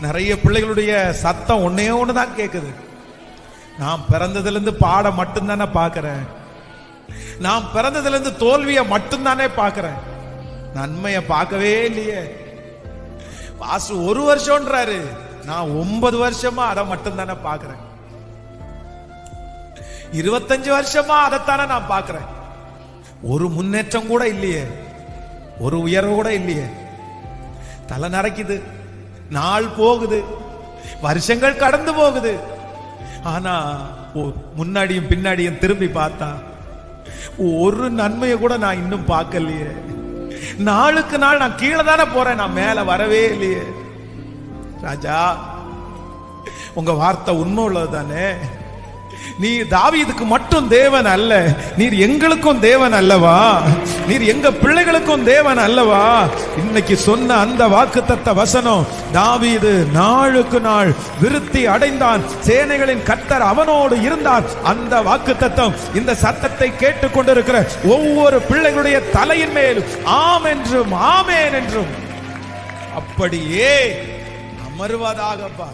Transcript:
நிறைய பிள்ளைகளுடைய சத்தம் ஒன்னே ஒண்ணுதான் கேட்குது நான் பிறந்ததுல இருந்து மட்டும்தானே பாக்குறேன் நான் பிறந்ததுல இருந்து தோல்வியை மட்டும்தானே பாக்குறேன் நன்மையை பார்க்கவே இல்லையே. வாசு ஒரு வருஷம்ன்றாரு. நான் ஒன்பது வருஷமா அதை மட்டும்தானே பாக்குறேன் இருபத்தஞ்சு வருஷமா அதைத்தானே நான் பார்க்குறேன். ஒரு முன்னேற்றம் கூட இல்லையே. ஒரு உயர்வு கூட இல்லையே. தலை நரைக்குது. நாள் போகுது. வருஷங்கள் கடந்து போகுது. ஆனா ஓ- முன்னாடியும் பின்னாடியும் திரும்பி பார்த்தா ஒரு நன்மையை கூட நான் இன்னும் பார்க்கலையே. நாளுக்கு நாள் நான் கீழே தானே போறேன் நான் மேல வரவே இல்லையே. ராஜா உங்க வார்த்தை உண்மை உள்ளது தானே? நீ தாவீதுக்கு மட்டும் தேவன் அல்ல நீர் எங்களுக்கும் தேவன் அல்லவா? நீர் எங்க பிள்ளைகளுக்கும் தேவன் அல்லவா? இன்னைக்கு சொன்ன அந்த வாக்குத்தத்த வசனம் தாவீது நாளுக்கு நாள் விருத்தி அடைந்தான். சேனைகளின் கத்தர் அவனோடு இருந்தார். அந்த வாக்குத்தத்தம் இந்த சத்தத்தை கேட்டுக்கொண்டிருக்கிற ஒவ்வொரு பிள்ளைகளுடைய தலையின் மேலும் ஆம் என்றும் ஆமேன் என்றும். அப்படியே அமர்வதாகப்பா.